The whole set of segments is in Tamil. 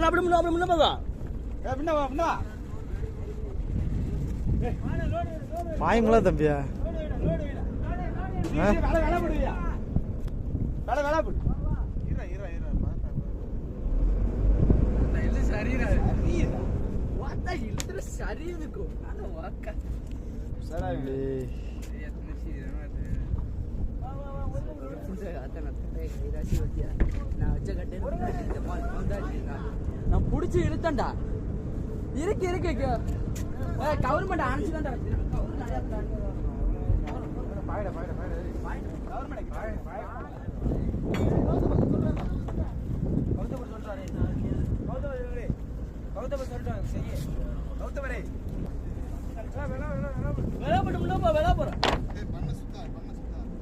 அப்படி முன்ன அப்படி முன்ன போதா பின்ன வா பின்ன பாயுங்களா தம்பியா? வேலை வேலை போடுவியா வேலை வேலை போடு ஏய், நான் புடிச்சு இழுத்தேன்டா இருக்கு இருக்கு கவர்மெண்ட் அனுப்பிச்சுதான்டா விளையாட்டு முன்னப்பா விளையா போறேன்.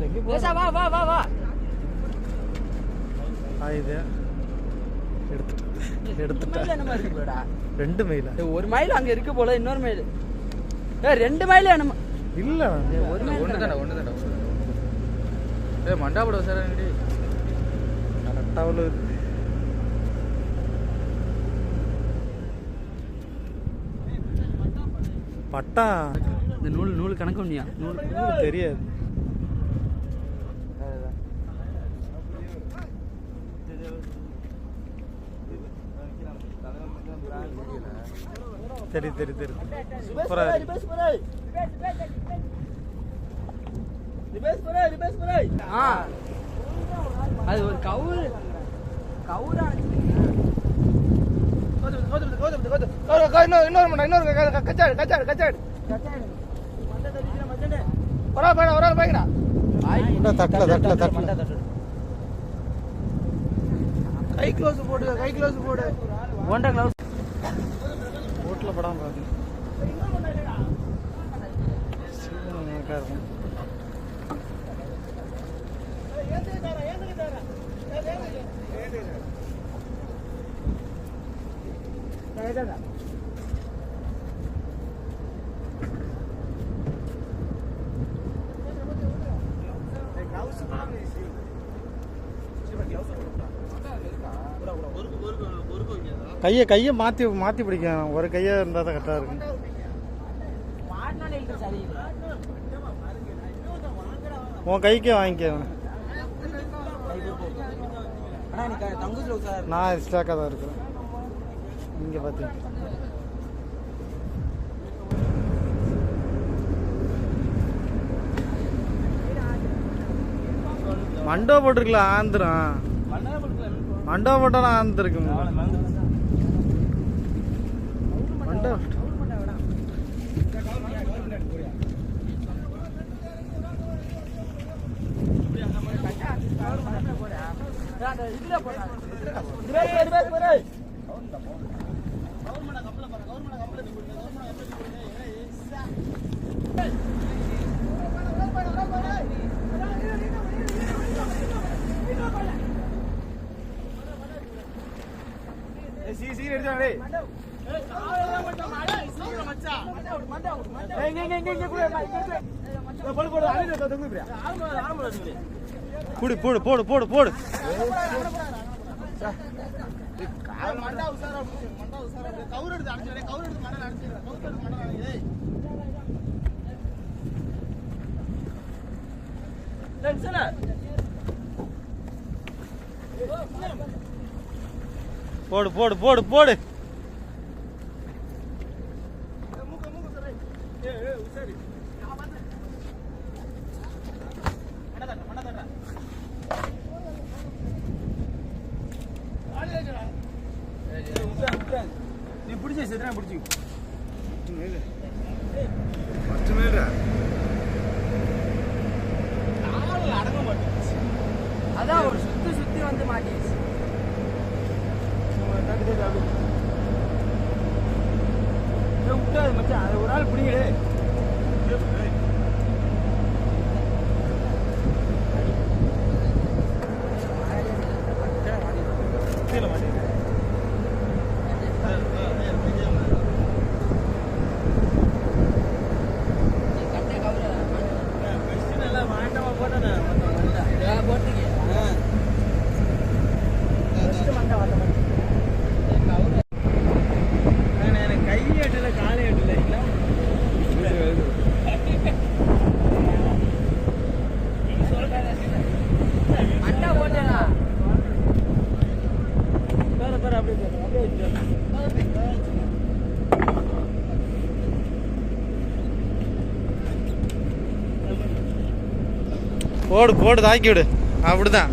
வா வா வா வா. இது. எடுத்துட்டேன். எடுத்துட்டேன். என்ன மாதிரி இருக்கு போடா ரெண்டு மைலா ஒரு மைல் அங்க இருக்கு போல இன்னொரு மைல் ஏ ரெண்டு மைல் என்னமா. இல்ல ஒரு மைல் ஒன்று தானே ஒன்று தானே ஏ மண்டா போடுவோம் சார் அங்கடி கரெக்டா அவ்வளோ பட்டா. இந்த நூல் நூல் கணக்கு பண்ணியா நூல் தெரியாது. சரி சரி சரி சூப்பரா இருக்கு. ஆ. அது ஒரு கவுரு. கவுரா. இன்னொரு இன்னொரு கச்சாடு கச்சாடு கச்சாடு ஒரு ஆள் போயிடா ஒரு ஆள் போய்க்கிறா இந்தா, தட்டல தட்டல தட்டல. கை க்ளோஸ் போடு கை க்ளோஸ் போடு ஒன்றரை ரோட்ல படம் பாருங்க சீக்கிரம் இருக்கும் கையை கையை மாற்றி மாற்றி பிடிக்கும். ஒரு கையை இருந்தால் தான் கரெக்டாக இருக்கும். உன் கைக்கே வாங்கிக்க. நான் ஸ்டாக்காக தான் இருக்கிறேன். இங்கே பார்த்தீங்க மண்டோ போட்டிருக்கலாம் ஆந்திரம் மண்டோ போட்டாலும் ஆந்திருக்கு மண்டோ சீ சீ எடுத்தா போடு போடு போடு போடு. போடு போடு மண்டா உசாரா மண்டா உசாரா கவுர் எடுத்து அடிச்சு கவுர் எடுத்து மண்டா அடிச்சு கவுர் எடுத்து மண்டா அடிச்சு போடு போடு போடு போடு. மூக்க மூக்க சரி நீ பிடிச்சி செத்துனா பிடிச்சி சுட்டாது மச்சான். அது ஒரு ஆள் பிடிங்களே போட்டேன் போடு போடு தாக்கி விடு அப்படிதான்.